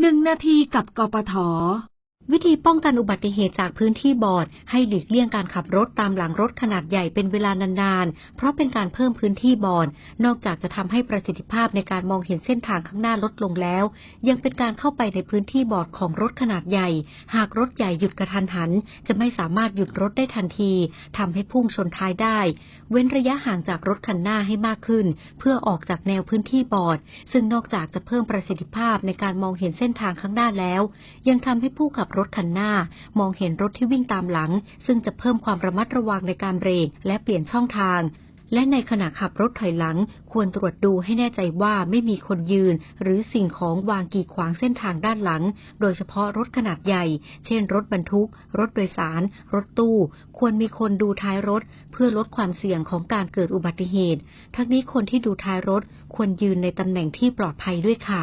หนึ่งนาทีกับกปท วิธีป้องกันอุบัติเหตุจากพื้นที่บอด ให้หลีกเลี่ยงการขับรถตามหลังรถขนาดใหญ่เป็นเวลานานๆ เพราะเป็นการเพิ่มพื้นที่บอด นอกจากจะทำให้ประสิทธิภาพในการมองเห็นเส้นทางข้างหน้าลดลงแล้ว ยังเป็นการเข้าไปในพื้นที่บอดของรถขนาดใหญ่ หากรถใหญ่หยุดกระทันหัน จะไม่สามารถหยุดรถได้ทันทีทำให้พุ่งชนท้ายได้ เว้นระยะห่างจากรถคันหน้าให้มากขึ้น เพื่อออกจากแนวพื้นที่บอด ซึ่งนอกจากจะเพิ่มประสิทธิภาพในการมองเห็นเส้นทางข้างหน้าแล้ว ยังทำให้ผู้ขับรถคันหน้ามองเห็นรถที่วิ่งตามหลัง ซึ่งจะเพิ่มความระมัดระวังในการเบรกและเปลี่ยนช่องทาง และในขณะขับรถถอยหลัง ควรตรวจดูให้แน่ใจว่าไม่มีคนยืน หรือสิ่งของวางกีดขวางเส้นทางด้านหลัง โดยเฉพาะรถขนาดใหญ่ เช่น รถบรรทุก รถโดยสาร รถตู้ ควรมีคนดูท้ายรถ เพื่อลดความเสี่ยงของการเกิดอุบัติเหตุ ทั้งนี้คนที่ดูท้ายรถ ควรยืนในตำแหน่งที่ปลอดภัยด้วยค่ะ